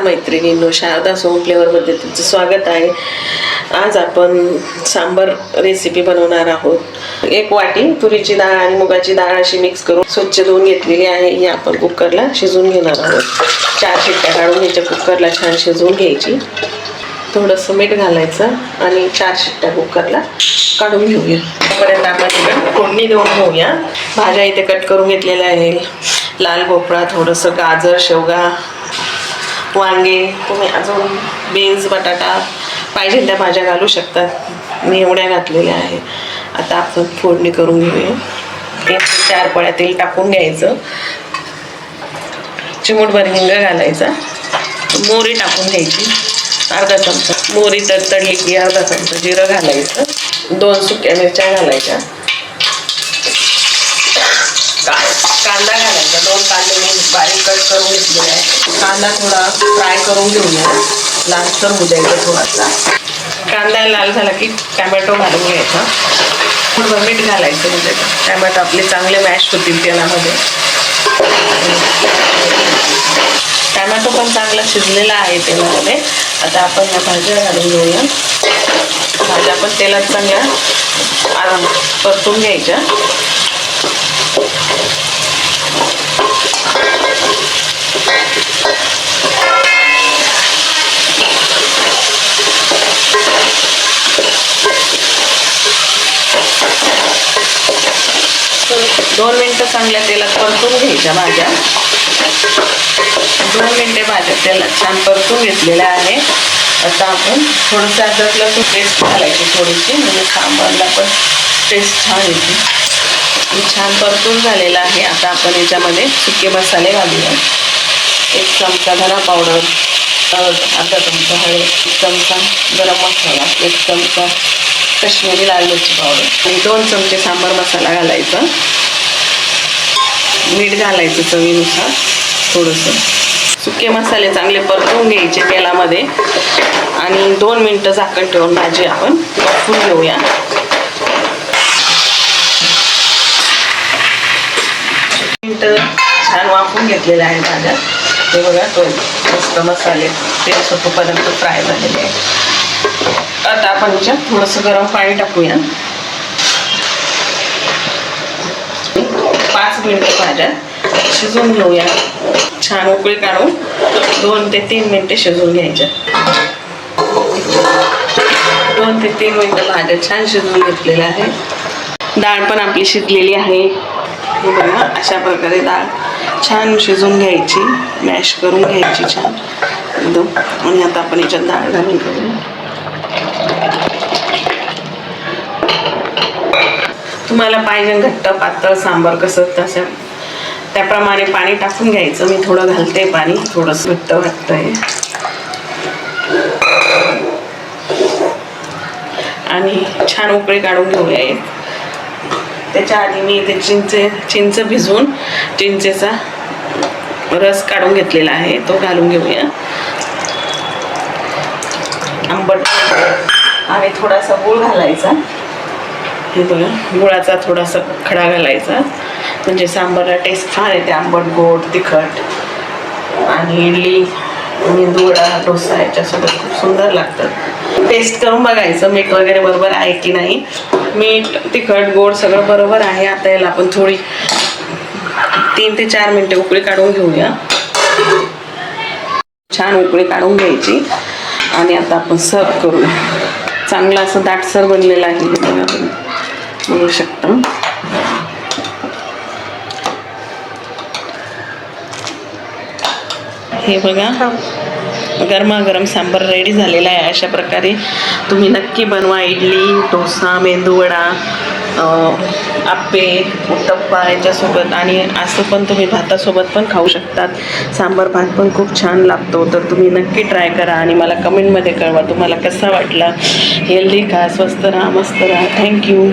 नमस्कार मैत्रिणींनो शारदा सोम फ्लेवरमध्ये तुमचं स्वागत आहे. आज आपण सांबर रेसिपी बनवणार आहोत. एक वाटी तुरीची डाळ आणि मुगाची डाळ अशी मिक्स करून स्वच्छ धुवून घेतलेली आहे. ही आपण कुकरला शिजवून घेणार आहोत. चार शिट्ट्या काढून याच्या कुकरला छान शिजवून घ्यायची. थोडंसं मीठ घालायचं आणि चार शिट्ट्या कुकरला काढून घेऊया. तोपर्यंत आपण तिकडे फोडणी देऊन घेऊया. भाज्या इथे कट करून घेतलेल्या आहे लाल भोपळा थोडंसं गाजर शेवगा वांगे तुम्ही अजून बीन्स बटाटा पाहिजे त्या भाज्या घालू शकतात. मी एवढ्या घातलेल्या आहे आता आपण फोडणी करून घेऊया. एक ते चार पळ्या तेल टाकून घ्यायचं. चिमूटभर हिंग घालायचा. मोहरी टाकून घ्यायची. अर्धा चमचा. मोहरी तर तडली की अर्धा चमचा जिरं घालायचं. दोन सुक्या मिरच्या घालायच्या. का- कांदा घालायचा. दोन कांदे मी बारीक कट करून घेतलेले आहे कांदा थोडा फ्राय करून घेऊया. लालसर होऊ द्यायचा थोडासा. कांदा लाल झाला की टॅमॅटो घालून घ्यायचा. थोडं मीठ घालायचं म्हणजे टॅमॅटो आपले चांगले मॅश होतील तेलामध्ये. टॅमॅटो पण चांगला शिजलेला आहे तेलामध्ये. आता आपण या भाज्या घालून घेऊया. भाज्या पण तेलात चांगल्या परतून घ्यायच्या. दोन मिनटं चांगल्या तेलात परतून घ्यायच्या भाज्या. दोन मिनटे भाज्या तेलात छान परतून घेतलेल्या आहे आता आपण थोडंसं अद्रक लसूण पेस्ट घालायची थोडीशी म्हणजे सांबारला पण टेस्ट छान येते. छान परतून झालेला आहे. आता आपण याच्यामध्ये सुके मसाले घालूया. एक चमचा धना पावडर अर्धा चमचा हळद एक चमचा गरम मसाला एक चमचा कश्मीरी लाल मिरची पावडर आणि दोन चमचे सांबार मसाला घालायचा. मीठ घालायचं चवीनुसार थोडंसं. सुके मसाले चांगले परतून घ्यायचे तेलामध्ये. आणि दोन मिनटं झाकण ठेवून भाजी आपण वाफून घेऊया. मिनटं छान वाफून घेतलेलं आहे भाज्या ते बघा तो मस्त मसाले तेल पदार्थ फ्राय झालेले आहे. आता आपण ह्याच्यात थोडंसं गरम पाणी टाकूया. पाच मिनटं भाज्या शिजवून घेऊया. छान उकळी काढून दोन ते तीन मिनिटे शिजवून घ्यायच्या दोन ते तीन मिनिटं भाज्या छान शिजवून घेतलेल्या आहे डाळ पण आपली शिजलेली आहे. हे बघा अशा प्रकारे डाळ छान शिजवून घ्यायची मॅश करून घ्यायची छान एकदम. आणि आता आपण याच्यात डाळ घालून घेऊया. तुम्हाला पाहिजे घट्ट पातळ सांबार कसं तसं. त्याप्रमाणे पाणी टाकून घ्यायचं. मी थोडं घालते पाणी थोडंसं घट्ट वाटतंय. आणि छान उकळी काढून घेऊया एक. त्याच्या आधी मी इथे चिंचे चिंच भिजवून चिंचेचा रस काढून घेतलेला आहे तो घालून घेऊया. आंबट आणि थोडासा गुळ घालायचा. हे बघा गुळाचा थोडासा खडा घालायचा. म्हणजे सांबारला टेस्ट फार येते आंबट गोड तिखट आणि इडली. मेंदू वडा डोसा याच्यासोबत खूप सुंदर लागतं टेस्ट करून बघायचं मीठ वगैरे बरोबर आहे की नाही. मीठ तिखट गोड सगळं बरोबर आहे. आता याला आपण थोडी तीन ते चार मिनटे उकळी काढून घेऊया. छान उकळी काढून घ्यायची. आणि आता आपण सर्व करूया. चांगलं असं दाटसर बनलेला आहे तुम्ही बघू शकता. हे बघा. गरमागरम सांबार रेडी झालेला आहे अशा प्रकारे. तुम्ही नक्की बनवा इडली डोसा मेंदूवडा आप्पे उत्तप्पा याच्यासोबत आणि असं पण तुम्ही भातासोबत पण खाऊ शकतात. सांबार भात पण खूप छान लागतो तर तुम्ही नक्की ट्राय करा आणि मला कमेंटमध्ये कळवा तुम्हाला कसा वाटला. हेल्दी खा स्वस्त राहा मस्त राहा. थँक्यू